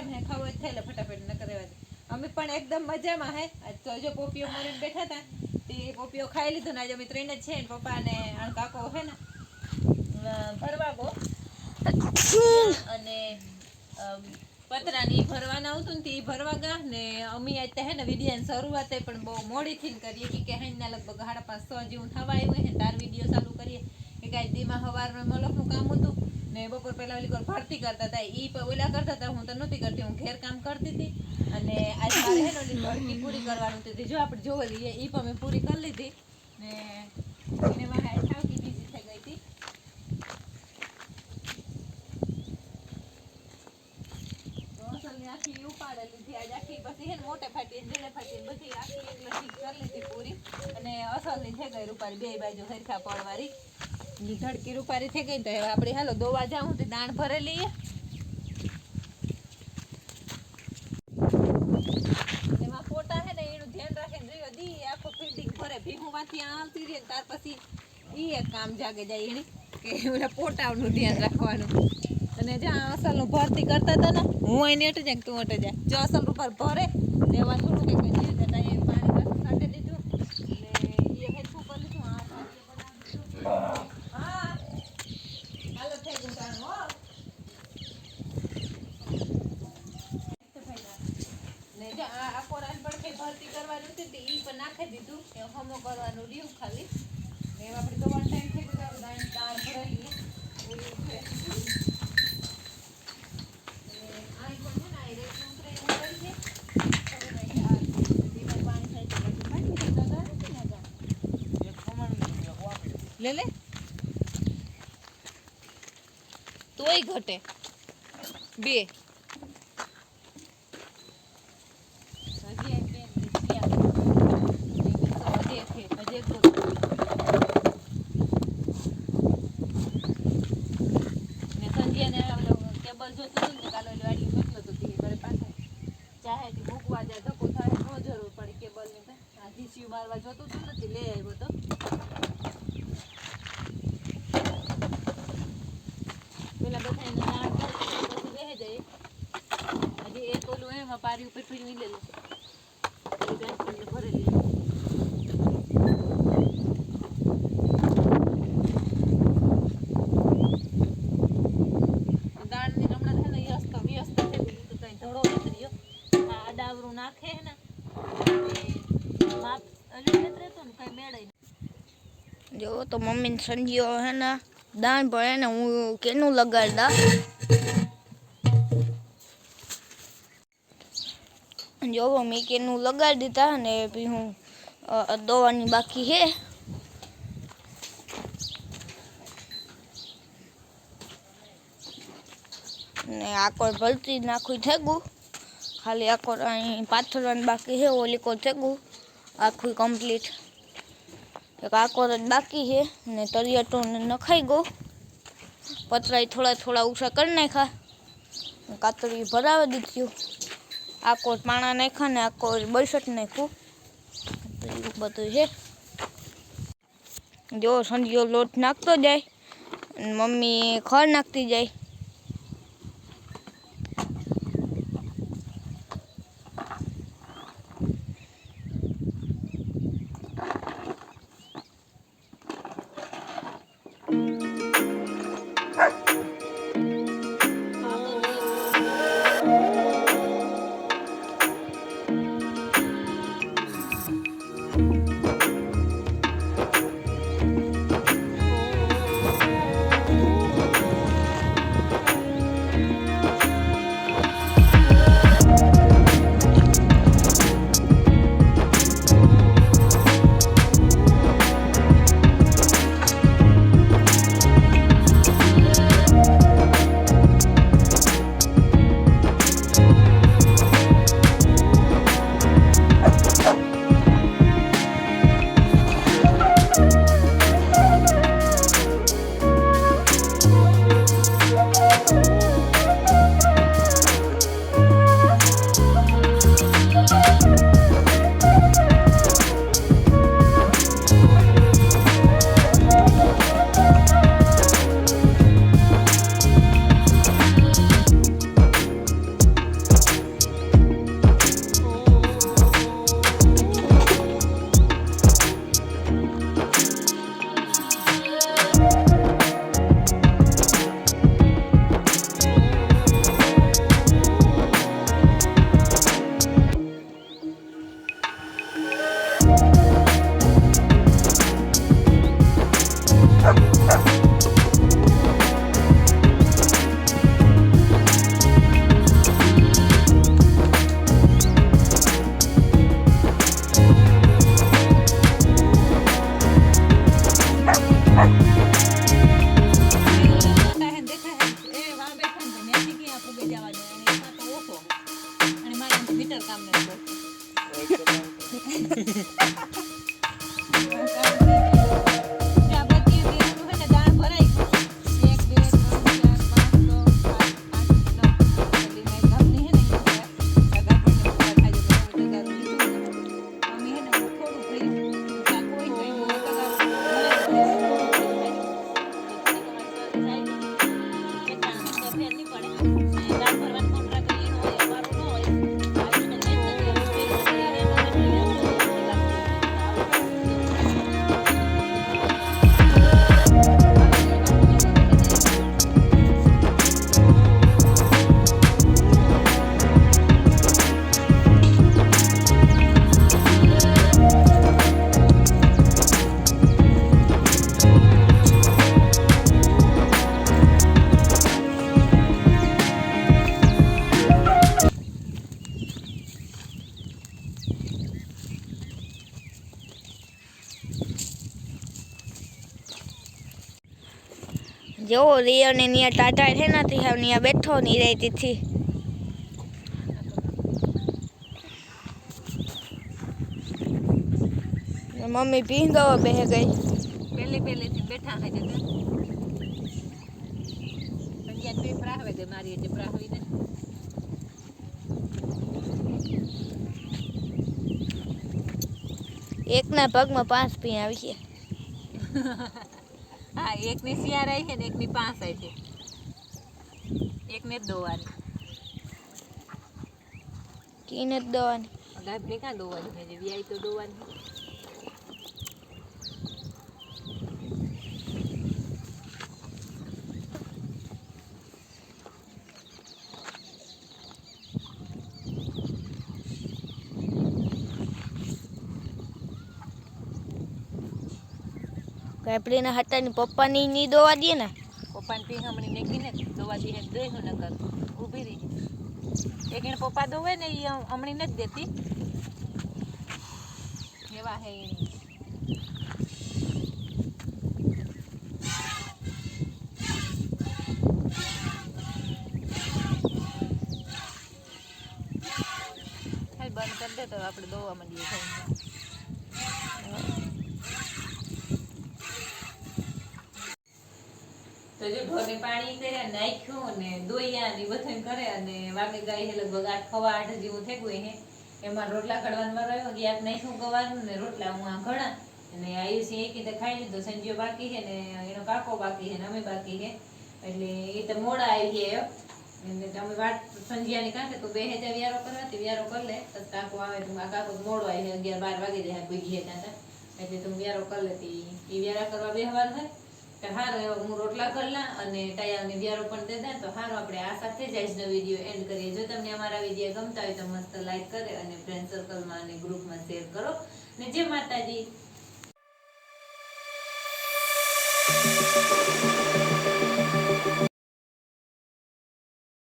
મજામાં હે ખાવું લે ફટાફટ ન કરે અમે પણ એકદમ મજામાં હે. તો જો પોપીઓ મારીને બેઠા હતા. તે પોપીઓ ખાઈ લીધું ને આજે અમે ત્રણ જ છે ને પપ્પા ને કાકો હે ને અ, ભરવા ગો અને પતરાની ભરવાના આવતું ને તે ભરવા ગયા ને અમે આજ હે ને વિડીયોની શરૂઆત એ પણ બહુ મોડીથી થી કરીએ કે હાઈના લગભગ સાડા પાંચ છ જેવું થવા આવ્યું હે તાર વીડિયો ચાલુ કરીએ. કે કાંઈ દીમાં સવારમાં મલકનું કામ હતું. ને બપોર પહેલા ઓલી ભરતી કરતા હતા ઈ ઓલા કરતા હતા હું તો નહોતી કરતી, હું ઘેર કામ કરતી હતી અને આજ મારે હે ઓલી ભરતી પૂરી કરવાનું હતી, જો આપણે જોવા લઈએ, ઈ પણ મેં પૂરી કરી લીધી. ને એને મારે આજ બીજી થઈ ગઈ હતી. આખી ઉપાડે લીધી, આજ આખી પછી મોટે ફાટી જેને ફાટી બધી આખી એક પૂરી. અને અસલની થઈ ગઈ રૂપારી બે બાજુ હરખા પડવારી ઈ ધડકી રૂપારી થઈ ગઈ તો હવે આપણે હાલો દોવા જાઉં તો દાણ ભરે લઈએ. એમાં ફોટા છે ને એનું ધ્યાન રાખીને જોયો, દી, આખો ફિલ્ડિંગ ભરે. ભીહું માંથી આવતી રહે ત્યાર પછી એ એક કામ જાગે જાય એની, કે ધ્યાન રાખવાનું. અને જ્યાં અસલનું ભરતી કરતા હતા ને, હું અહીં અટે જાય તું અટે જાય જો અસલ ઉપર ભરે, ને થોડું કંઈક જીવ જતા એ પાણી પાછું કાઢી દીધું ને એ હેઠું કરી લીધું આ પાણી બનાવી દીધું. હા હાલો થઈ ગયું તારું હો ને જો આ આ કોરાન પણ કઈ ભરતી કરવાનું છે તે ઈ પણ નાખી દીધું. એ હમો કરવાનું રહ્યું ખાલી. ને આપણે તો વન ટાઈમ થઈ ગયો તો દાણ દાળ ભરાઈએ. લે. લે તોય ઘટે. પણ છે ને આ રેત ઉતરે એવું કરી છે ખબર નહીં આ દીમાં પાણી થાય તો પછી પાણી થઈ જતા નથી ને આગળ. લે લે તોય ઘટે બે હજી એક બે ને થયા. એક તો હજી એક છે, હજી એક તો. ને કેબલ જોતું હતું ને કાલો ઓલી વાડીએ મોકલ્યો તો મૂકવા જાય ધક્કો થાય ન જરૂર પડે કેબલની તો. મારવા જોતું હતું ને તે લઈ તો. પેલા બધા એને કરી પછી બેહી જાય. હજી એમાં પારી ઉપર ફીરવી લેલું એ બેસણને ભરેલી દાળની હમણાં છે ને એ અસ્ત વ્યસ્ત થઈ ગયું તો કઈ ધડો નથી રહ્યો આ આડાવરું નાખે ને ઓલું નથી ને, કઈ મેળે જો તો મમ્મી સંજીઓ હે ને દાન ભરે ને હું કેનું લગાડતા જોવો, મેં કેનું લગાડી દીધા ને પછી હું દોવાની બાકી હે. ને આકોર ભરતી નાખું થઈ ગયું ખાલી આકોર અહીં પાથરવાનું બાકી છે, ઓલિકો થેગું આખું કમ્પ્લીટ એક આખો જ બાકી છે ને તળિયા તો નખાઈ ગયો. પતરાય થોડા થોડા ઉછા કરી નાખ્યા. કાતરી ભરાવી દીધું. આખો પાણા નાખ્યા ને આકોર બરસટ નાખ્યું. તો એવું બધું છે. જો સંજીઓ લોટ નાખતો જાય મમ્મી ખડ નાખતી જાય. જેવો રિયો ને નિયા ટાટા છે નથી હવે નિયા બેઠો ની રહેતી થી મમ્મી મમ્મી ગયો બેહે ગઈ પહેલી થી બેઠા તો. પણ યાર બે પ્રાહવે દે મારી એટલે પ્રાહવી દે. એકના પગમાં પાંચ પી આવી છે હા એકની શિયાર આવી છે ને એકની પાંસ આવી છે. એકને જ દોવાની. કીને જ દોવાની. ગાભને ક્યાં દોવાની છે જે વ્યાય તો દોવાની. કાપડીના હાટાની પપ્પાની ની દોવા દે ને. પપ્પાને ને નાખીને દોવા દે દઈ હું નકર ઊભી રહી. એક એને પપ્પા દોવે ને એ હમણી નથી દેતી. એવા હે બંધ કરી દે તો આપણે દોવા માંડીએ. તો જો પાણી કર્યા નાખ્યું ને દોયા ને બધું કરે અને વાગે ગાય હે લગભગ આઠ ખવા આઠ જેવું થઈ ગયું હે એમાં રોટલા કડવાનો રહ્યો કે આપ નાખ્યું ગવાનું ને રોટલા હું આ ઘણા. અને આયુષી એક રીતે ખાઈ લીધો સંજીવ બાકી છે ને એનો કાકો બાકી છે ને અમે બાકી છે. એટલે એ તો મોડા આવી ગયા એટલે તમે વાત સંજ્યાની કાંઠે તો બે હજાર વ્યારો કરવા તે વ્યારો કરી લે. તો કાકો આવે તો આ કાકો મોડો આવી અગિયાર બાર વાગે જાય ભૂગી ગયા ત્યાં એટલે તું વ્યારો કરી લેતી. એ વ્યારા કરવા બેહવાનું હોય તો હું રોટલા કરલા અને તૈયારની વ્યારો પણ દેતા તો હારો, આપણે આ સાથે જ આજનો એન્ડ કરીએ. જો તમને અમારા વીડિયો ગમતા હોય તો મસ્ત લાઈક કરે અને ફ્રેન્ડ સર્કલમાં અને ગ્રુપમાં શેર કરો. ને જે માતાજી.